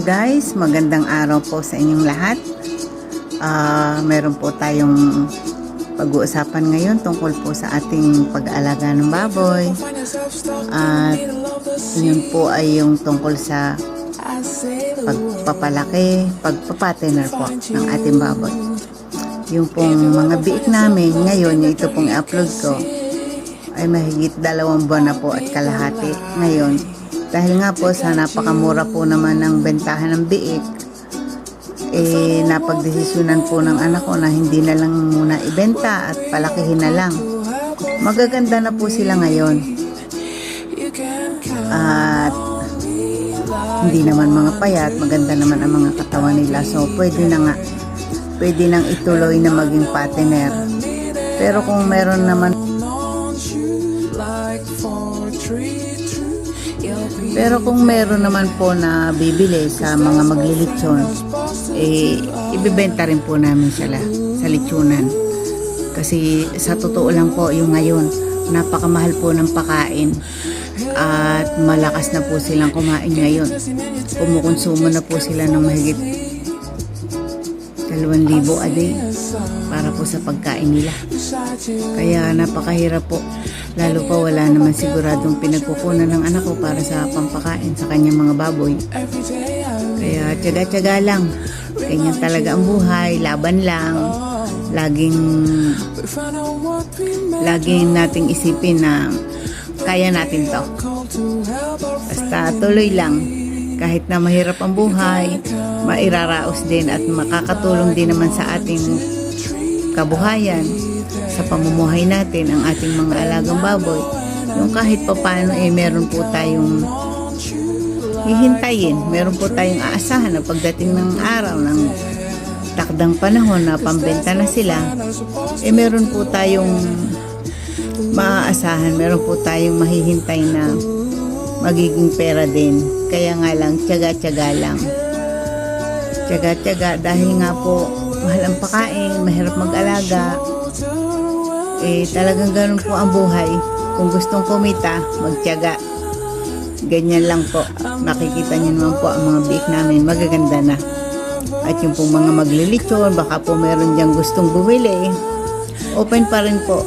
guys, magandang araw po sa inyong lahat. Ah, meron po tayong pag-uusapan ngayon tungkol po sa ating pag-aalaga ng baboy. At yun po ay yung tungkol sa pagpapalaki, pagpapatener po ng ating baboy. Yung pong mga biik namin ngayon, yung ito pong i-upload ko, ay mahigit dalawang buwan na po at kalahati ngayon. Dahil nga po sa napakamura po naman ng bentahan ng biik, eh napagdesisyonan po ng anak ko na hindi na lang muna ibenta at palakihin na lang. Magaganda na po sila ngayon. At hindi naman mga payat, maganda naman ang mga katawan nila. So pwede na nga, pwede nang ituloy na maging partner. Pero kung meron naman Pero kung meron naman po na bibili sa mga maglilitsyon, eh, ibibenta rin po namin sila sa litsunan. Kasi sa totoo lang po, yung ngayon, napakamahal po ng pakain. At malakas na po silang kumain ngayon. Kumukonsumo na po sila ng mahigit 2,000 a day para po sa pagkain nila. Kaya napakahirap po. Lalo pa wala naman siguradong pinagkukunan ng anak ko para sa pampakain sa kanyang mga baboy. Kaya tiyaga-tiyaga lang. Ganyan talaga ang buhay, laban lang. Laging laging nating isipin na kaya natin to. Basta tuloy lang. Kahit na mahirap ang buhay, mairaraos din at makakatulong din naman sa ating kabuhayan sa pamumuhay natin ang ating mga alagang baboy. Yung kahit papano eh meron po tayong hihintayin. Meron po tayong aasahan na pagdating ng araw ng takdang panahon na pambenta na sila, eh meron po tayong maaasahan, meron po tayong mahihintay na magiging pera din. Kaya nga lang, tiyaga-tiyaga lang. Tiyaga-tiyaga dahil nga po mahal ang pakain, mahirap mag-alaga. Eh talagang ganun po ang buhay. Kung gustong kumita, magtiyaga. Ganyan lang po. Makikita niyo naman po ang mga biik namin. Magaganda na. At yung pong mga maglilitsyon, baka po meron diyang gustong bumili. Open pa rin po.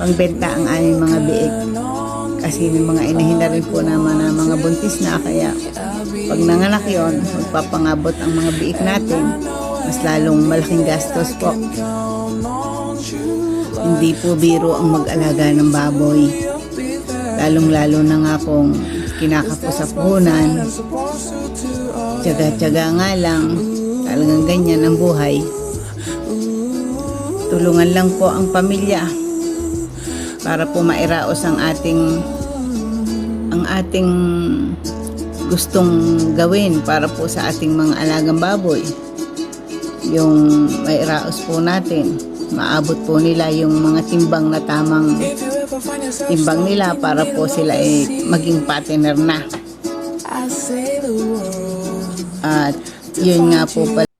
Pangbenta ang aming mga biik. Kasi may mga inahin na rin po naman na mga buntis na. Kaya pag nanganak yon, magpapangabot ang mga biik natin. Mas lalong malaking gastos po. Hindi po biro ang mag-alaga ng baboy. Lalong-lalo na nga kung kinakapo sa puhunan. Tiyaga-tiyaga nga lang. Talagang ganyan ang buhay. Tulungan lang po ang pamilya para po mairaos ang ating ang ating gustong gawin para po sa ating mga alagang baboy. Yung mairaos po natin, maabot po nila yung mga timbang na tamang timbang nila para po sila ay maging partner na. At yun nga po pala